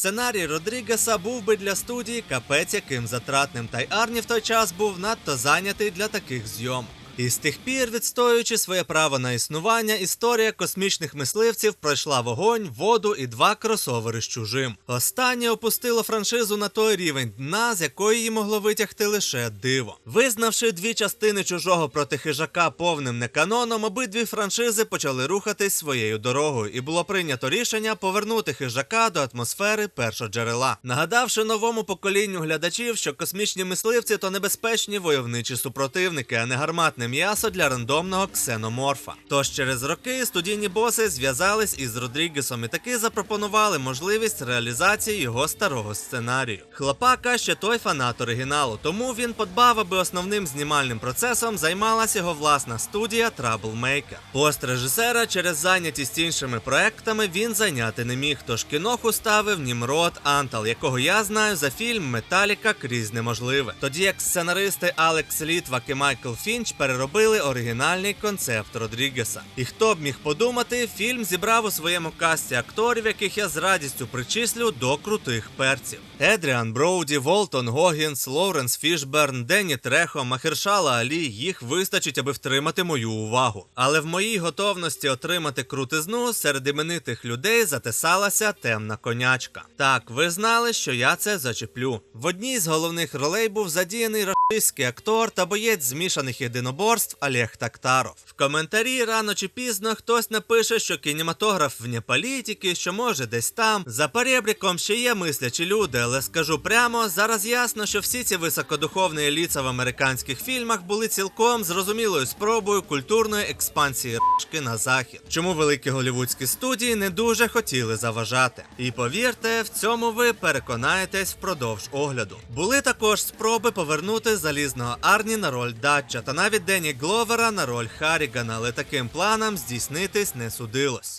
сценарій Родрігеса був би для студії капець яким затратним, та й Арні в той час був надто зайнятий для таких зйомок. І з тих пір, відстоюючи своє право на існування, історія космічних мисливців пройшла вогонь, воду і два кросовери з чужим. Останнє опустило франшизу на той рівень дна, з якої її могло витягти лише диво. Визнавши дві частини чужого проти хижака повним неканоном, обидві франшизи почали рухатись своєю дорогою, і було прийнято рішення повернути хижака до атмосфери першоджерела, нагадавши новому поколінню глядачів, що космічні мисливці то небезпечні войовничі супротивники, а не гарматне м'ясо для рандомного ксеноморфа. Тож через роки студійні боси зв'язались із Родрігесом і таки запропонували можливість реалізації його старого сценарію. Хлопака ще той фанат оригіналу, тому він подбав, аби основним знімальним процесом займалася його власна студія Troublemaker. Пост режисера через зайнятість іншими проектами він зайняти не міг, тож кіноху ставив Німрод Антал, якого я знаю за фільм Металіка крізь неможливе. Тоді як сценаристи Алекс Літвак і Майкл Фінч переробили оригінальний концепт Родрігеса. І хто б міг подумати, фільм зібрав у своєму касті акторів, яких я з радістю причислю до крутих перців: Едріан Броуді, Волтон Гогінс, Лоуренс Фішберн, Денні Трехо, Махершала Алі. Їх вистачить, аби втримати мою увагу. Але в моїй готовності отримати крутизну серед іменитих людей затисалася темна конячка. Так, ви знали, що я це зачеплю. В одній з головних ролей був задіяний рашистський актор та боєць змішаних єдиноборств Олег Тактаров. В коментарі рано чи пізно хтось напише, що кінематограф вне політики, що може десь там. За перебріком ще є мислячі люди, але скажу прямо, зараз ясно, що всі ці високодуховні еліца в американських фільмах були цілком зрозумілою спробою культурної експансії рашки на захід. Чому великі голівудські студії не дуже хотіли заважати. І повірте, в цьому ви переконаєтесь впродовж огляду. Були також спроби повернути залізного Арні на роль Датча та навіть Дені Гловера на роль Харрігана, але таким планам здійснитись не судилось.